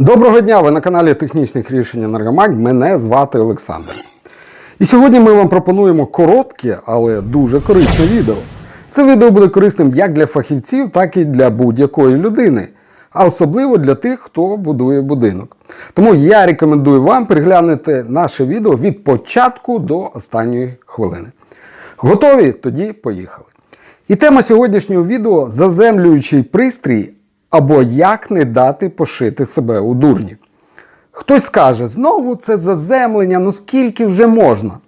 Доброго дня! Ви на каналі Технічних рішень Енергомаг. Мене звати Олександр. І сьогодні ми вам пропонуємо коротке, але дуже корисне відео. Це відео буде корисним як для фахівців, так і для будь-якої людини, а особливо для тих, хто будує будинок. Тому я рекомендую вам переглянути наше відео від початку до останньої хвилини. Готові? Тоді поїхали. І тема сьогоднішнього відео заземлюючий пристрій або як не дати пошити себе у дурні. Хтось скаже, знову це заземлення, ну скільки вже можна.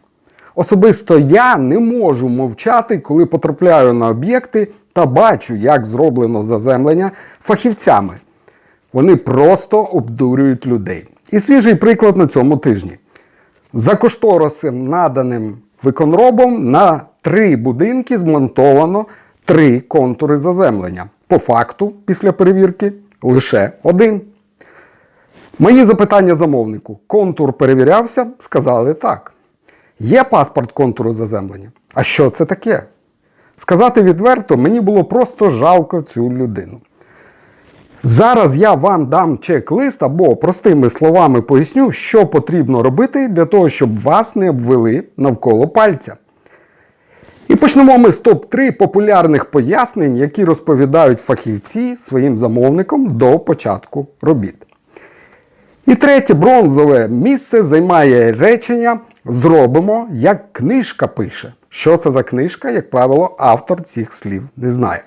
Особисто я не можу мовчати, коли потрапляю на об'єкти та бачу, як зроблено заземлення фахівцями. Вони просто обдурюють людей. І свіжий приклад на цьому тижні. За кошторисом, наданим виконробом, на три будинки змонтовано три контури заземлення. По факту, після перевірки, лише один. Мої запитання замовнику: контур перевірявся? Сказали так. Є паспорт контуру заземлення. А що це таке? Сказати відверто, мені було просто жалко цю людину. Зараз я вам дам чек-лист або простими словами поясню, що потрібно робити для того, щоб вас не обвели навколо пальця. І почнемо ми з топ-3 популярних пояснень, які розповідають фахівці своїм замовникам до початку робіт. І третє бронзове місце займає речення Зробимо, як книжка пише. Що це за книжка, як правило, автор цих слів не знає.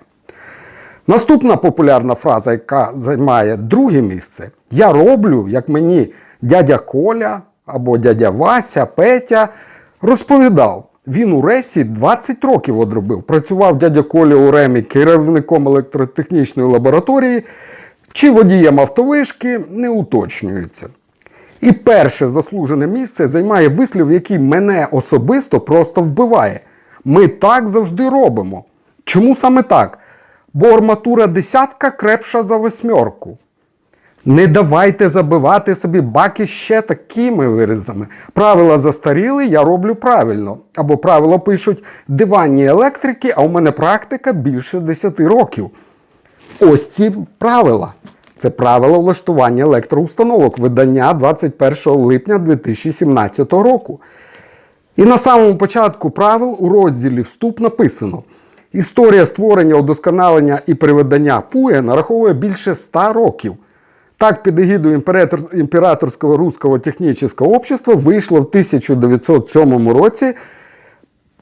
Наступна популярна фраза, яка займає друге місце: Я роблю, як мені дядя Коля або дядя Вася, Петя розповідав. Він у Ресі 20 років одробив. Працював дядя Коля у Ремі керівником електротехнічної лабораторії чи водієм автовишки не уточнюється. І перше заслужене місце займає вислів, який мене особисто просто вбиває. Ми так завжди робимо. Чому саме так? Бо арматура десятка крепша за восьмерку. Не давайте забивати собі баки ще такими виразами. Правила застаріли, я роблю правильно. Або правила пишуть диванні електрики, а у мене практика більше 10 років. Ось ці правила. Це правила влаштування електроустановок, видання 21 липня 2017 року. І на самому початку правил у розділі Вступ написано: історія створення, удосконалення і приведення ПУЕ нараховує більше 100 років. Так, під егідою імператор- імператорського руського технічного общества вийшло в 1907 році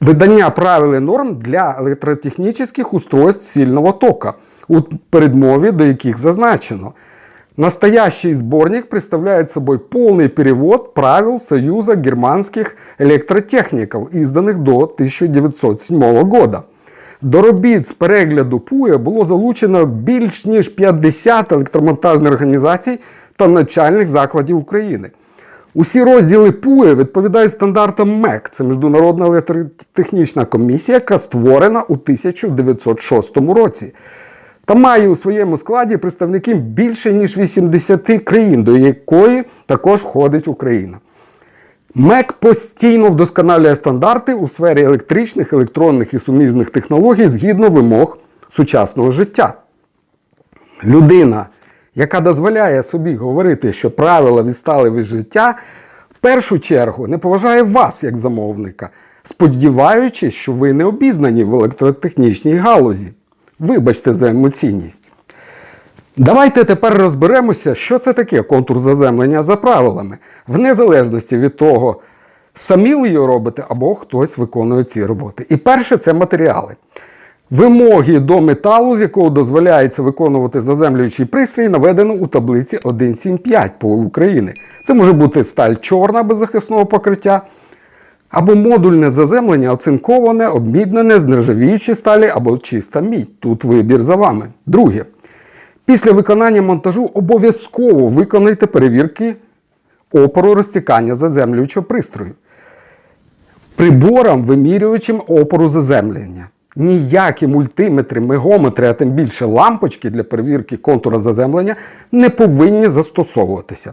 видання правил і норм для електротехнічних устройств сильного тока, у передмові до яких зазначено. Настоящий сборник представляет собой полный перевод правил Союза германских электротехников, изданих до 1907 года. До робіт з перегляду ПУЄ було залучено більш ніж 50 електромонтажних організацій та навчальних закладів України. Усі розділи ПУЄ відповідають стандартам МЕК, це Міжнародна електротехнічна комісія, яка створена у 1906 році. Та має у своєму складі представників більше ніж 80 країн, до якої також входить Україна. МЕК постійно вдосконалює стандарти у сфері електричних, електронних і суміжних технологій згідно вимог сучасного життя. Людина, яка дозволяє собі говорити, що правила відстали від життя, в першу чергу не поважає вас як замовника, сподіваючись, що ви не обізнані в електротехнічній галузі. Вибачте за емоційність. Давайте тепер розберемося, що це таке контур заземлення за правилами, в незалежності від того, самі ви його робите або хтось виконує ці роботи. І перше це матеріали. Вимоги до металу, з якого дозволяється виконувати заземлюючий пристрій, наведено у таблиці 1.7.5 по Україні. Це може бути сталь чорна без захисного покриття, або модульне заземлення оцинковане, обміднене з нержавіючої сталі або чиста мідь. Тут вибір за вами. Друге. Після виконання монтажу обов'язково виконайте перевірки опору розтікання заземлюючого пристрою. Приборам, вимірювачем опору заземлення. Ніякі мультиметри, мегометри, а тим більше лампочки для перевірки контура заземлення не повинні застосовуватися.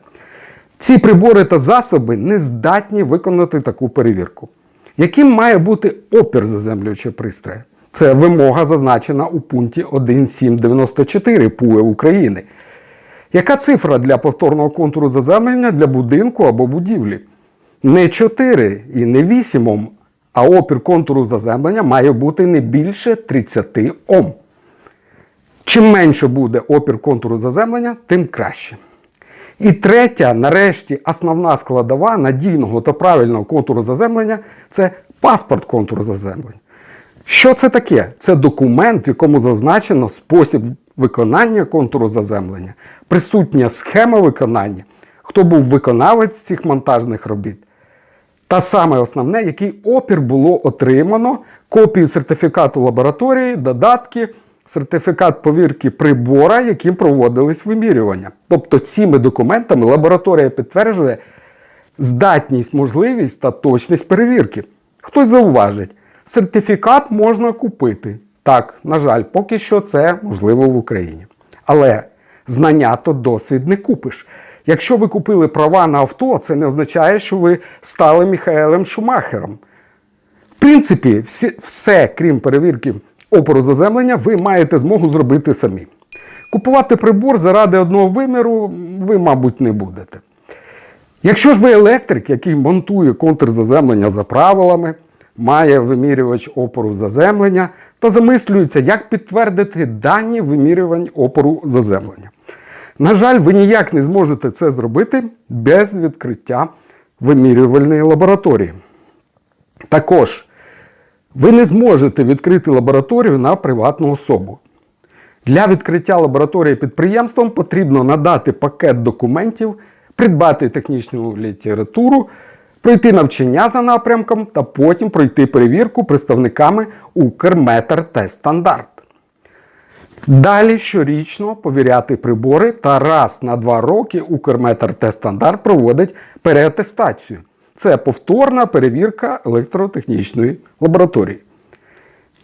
Ці прибори та засоби не здатні виконати таку перевірку. Яким має бути опір заземлюючого пристрою? Це вимога зазначена у пункті 1.794 ПУЕ України. Яка цифра для повторного контуру заземлення для будинку або будівлі? Не 4 і не 8 Ом, а опір контуру заземлення має бути не більше 30 Ом. Чим менше буде опір контуру заземлення, тим краще. І третя, нарешті, основна складова надійного та правильного контуру заземлення це паспорт контуру заземлення. Що це таке? Це документ, в якому зазначено спосіб виконання контуру заземлення, присутня схема виконання, хто був виконавець цих монтажних робіт. Та саме основне, який опір було отримано, копію сертифікату лабораторії, додатки, сертифікат повірки прибора, яким проводились вимірювання. Тобто цими документами лабораторія підтверджує здатність, можливість та точність перевірки. Хтось зауважить, сертифікат можна купити. Так, на жаль, поки що це можливо в Україні. Але знання то досвід не купиш. Якщо ви купили права на авто, це не означає, що ви стали Міхаелем Шумахером. В принципі, всі, все, крім перевірки опору заземлення, ви маєте змогу зробити самі. Купувати прибор заради одного виміру ви, мабуть, не будете. Якщо ж ви електрик, який монтує контур заземлення за правилами, має вимірювач опору заземлення та замислюється, як підтвердити дані вимірювань опору заземлення. На жаль, ви ніяк не зможете це зробити без відкриття вимірювальної лабораторії. Також ви не зможете відкрити лабораторію на приватну особу. Для відкриття лабораторії підприємством потрібно надати пакет документів, придбати технічну літературу, пройти навчання за напрямком та потім пройти перевірку представниками Укрметр Стандарт. Далі щорічно повіряти прибори та раз на два роки Укрметр Стандарт проводить переатестацію. Це повторна перевірка електротехнічної лабораторії.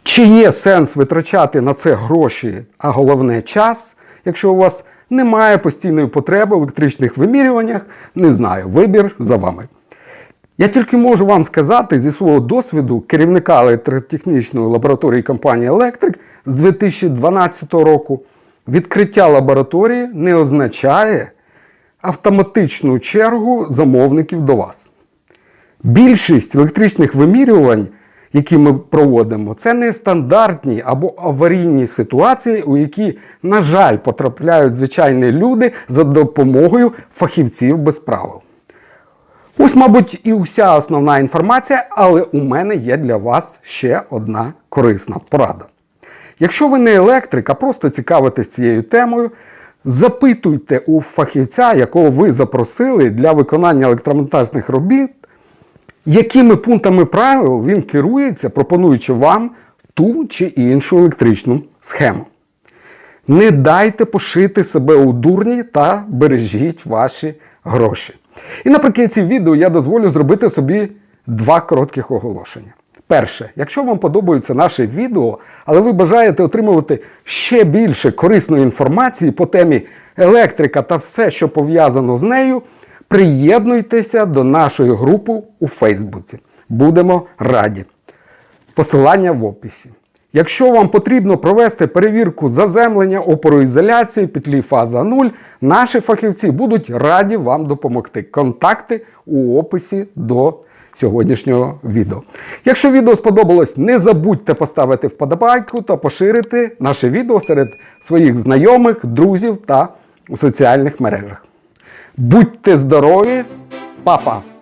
Чи є сенс витрачати на це гроші, а головне час, якщо у вас немає постійної потреби в електричних вимірюваннях, не знаю, вибір за вами. Я тільки можу вам сказати зі свого досвіду керівника електротехнічної лабораторії компанії Електрик з 2012 року, відкриття лабораторії не означає автоматичну чергу замовників до вас. Більшість електричних вимірювань, які ми проводимо, це не стандартні або аварійні ситуації, у які, на жаль, потрапляють звичайні люди за допомогою фахівців без правил. Ось, мабуть, і вся основна інформація, але у мене є для вас ще одна корисна порада. Якщо ви не електрик, а просто цікавитесь цією темою, запитуйте у фахівця, якого ви запросили для виконання електромонтажних робіт, якими пунктами правил він керується, пропонуючи вам ту чи іншу електричну схему. Не дайте пошити себе у дурні та бережіть ваші гроші. І наприкінці відео я дозволю зробити собі два коротких оголошення. Перше, якщо вам подобаються наші відео, але ви бажаєте отримувати ще більше корисної інформації по темі електрика та все, що пов'язано з нею, приєднуйтеся до нашої групи у Фейсбуці. Будемо раді. Посилання в описі. Якщо вам потрібно провести перевірку заземлення опороізоляції петлі фаза 0, наші фахівці будуть раді вам допомогти. Контакти у описі до сьогоднішнього відео. Якщо відео сподобалось, не забудьте поставити вподобайку та поширити наше відео серед своїх знайомих, друзів та у соціальних мережах. Будьте здорові, папа!